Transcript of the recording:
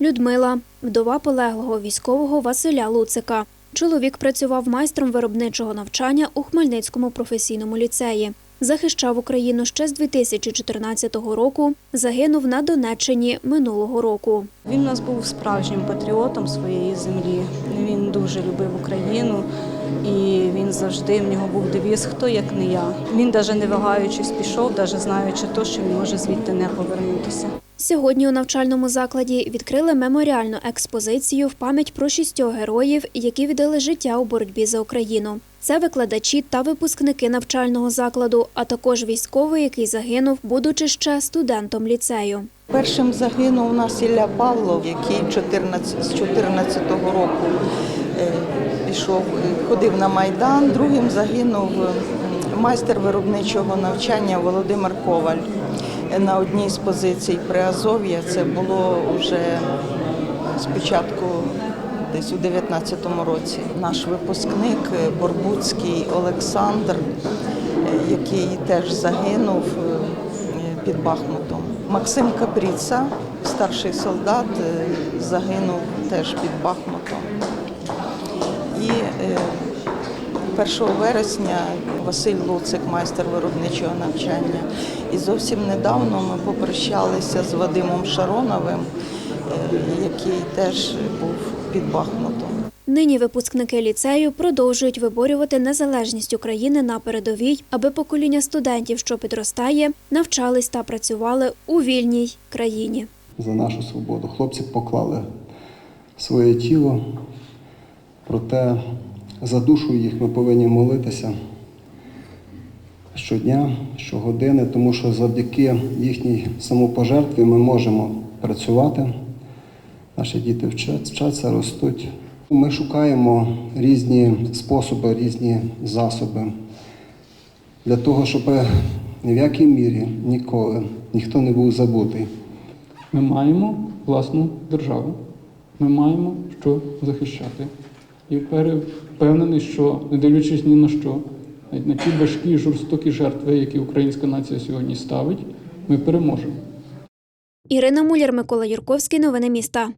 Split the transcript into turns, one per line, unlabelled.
Людмила, вдова полеглого військового Василя Луцика. Чоловік працював майстром виробничого навчання у Хмельницькому професійному ліцеї. Захищав Україну ще з 2014 року. Загинув на Донеччині минулого року.
Він у нас був справжнім патріотом своєї землі. Він дуже любив Україну і він завжди в нього був девіз Хто як не я. Він навіть не вагаючись пішов, навіть знаючи то, що він може звідти не повернутися.
Сьогодні у навчальному закладі відкрили меморіальну експозицію в пам'ять про шістьох героїв, які віддали життя у боротьбі за Україну. Це викладачі та випускники навчального закладу, а також військовий, який загинув, будучи ще студентом ліцею.
Першим загинув у нас Ілля Павлов, який 14, з 14-го року е, пішов, ходив на Майдан. Другим загинув майстер виробничого навчання Володимир Коваль. На одній з позицій Приазов'я це було вже спочатку десь у 19-му році. Наш випускник Борбуцький Олександр, який теж загинув е, під Бахмутом. Максим Капріца, старший солдат, е, загинув теж під Бахмутом. І е, 1 вересня Василь Луцик, майстер виробничого навчання. І зовсім недавно ми попрощалися з Вадимом Шароновим, е, який теж був під Бахмутом.
Нині випускники ліцею продовжують виборювати незалежність України на передовій, аби покоління студентів, що підростає, навчались та працювали у вільній країні.
за нашу свободу. Хлопці поклали своє тіло, проте за душу їх ми повинні молитися щодня, щогодини, тому що завдяки їхній самопожертві ми можемо працювати. Наші діти вчаться, ростуть. Ми шукаємо різні способи, різні засоби для того, щоб ні в якій мірі ніколи ніхто не був забутий.
Ми маємо власну державу. Ми маємо що захищати. І впевнений, що не дивлячись ні на що, навіть на ті важкі жорстокі жертви, які українська нація сьогодні ставить, ми переможемо.
Ірина Муляр, Микола Юрковський. Новини міста.